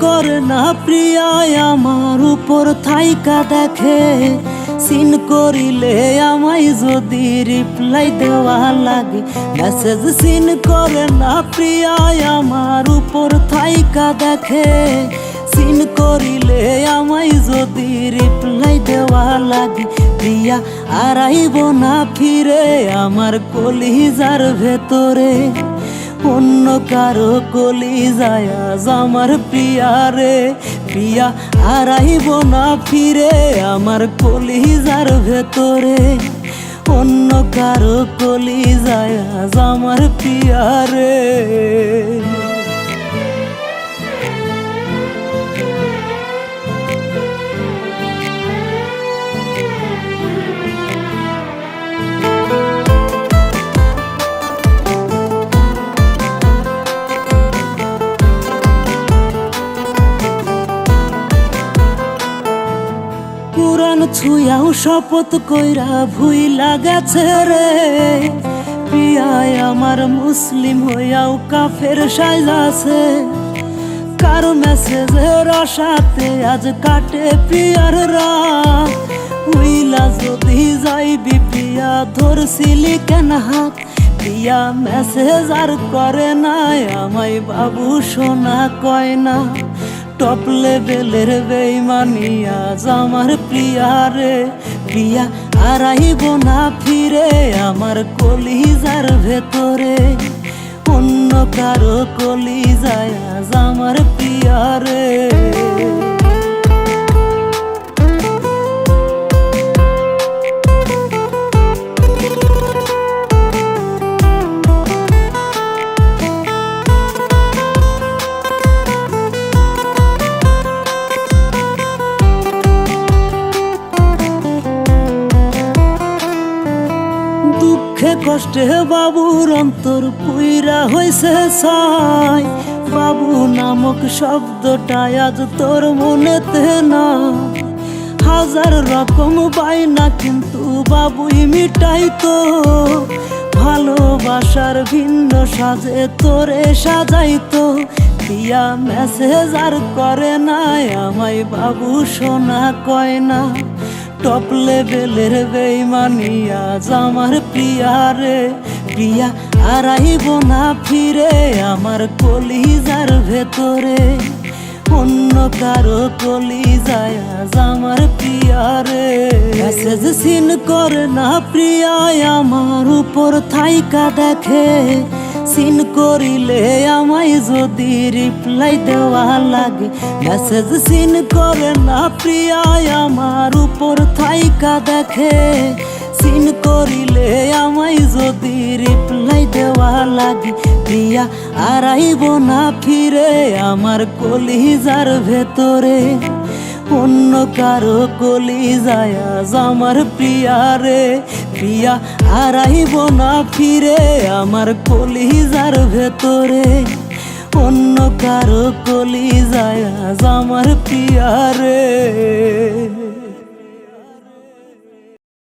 করে না প্রিয়ায়, আমার উপর থাইকা দেখে। সিন করিলে আমায় যদি রিপ্লাই দেওয়া লাগে। মেসেজ সিন করে না প্রিয়ায়, আমার উপর থাইকা দেখে। সিন করিলে আমায় যদি রিপ্লাই দেওয়া লাগে। প্রিয়া আর আইব না ফিরে, আমার কলিজার ভেতরে। অন্য কারও কলি যায় আমার প্রিয়া রে। প্রিয়া হারাইব না ফিরে আমার কলিজার ভেতরে। অন্য কারও কলি যায় আমার প্রিয়া রে। ছুঁয়াও শপথ কইরা ভুই লাগাছে রে। পিয়ায় আমার মুসলিম হইয়াও কাফের সাজাছে কারও মেসেজের আশাতে আজ কাটে পিয়ার রা উইলা যদি যাইবি পিয়া, ধরছিলি কেন হাত? পিয়া মেসেজ আর করে নাই, আমায় বাবু সোনা কয় না। টপ লেভেলের বেইমানি আজ আমার প্রিয়া রে। প্রিয়া আর আইব না ফিরে আমার কলিজার ভেতরে। অন্য কারও কলিজায় আজ আমার প্রিয়া রে। দুঃখে কষ্টে বাবুর অন্তর পুইরা হইছে ছাই। বাবু নামক শব্দটা আজ তোর মনেতে না হাজার রকম বাইনা কিন্তু বাবুই মিটাই তো। ভালোবাসার ভিন্ন সাজে তোরে সাজাইতো দিয়া মেসেজ আর করে নাই, আমায় বাবু সোনা কয় না। টপ লেভেলের বেইমানি, আজ আমার প্রিয়া রে। প্রিয়া আর আইব না ফিরে আমার কলিজার ভেতরে। অন্য কারও কলিজায় আজ আমার প্রিয়া রে। মেসেজ সিন করে না প্রিয়ায়, আমার উপর থাইকা দেখে। সিন করিলে আমায় যদি রিপ্লাই দেওয়া লাগে। মেসেজ সিন করে না প্রিয়ায় আমার উপর থাইকা দেখে। সিন করিলে আমায় যদি রিপ্লাই দেওয়া লাগে। প্রিয়া, আর আইব না ফিরে আমার কলিজার ভেতরে। অন্য কারও কলি যায় আমার প্রিয়া রে প্রিয়া হারাইব না ফিরে আমার কলিজার ভেতরে। অন্য কারও কলি যায় আমার প্রিয়া রে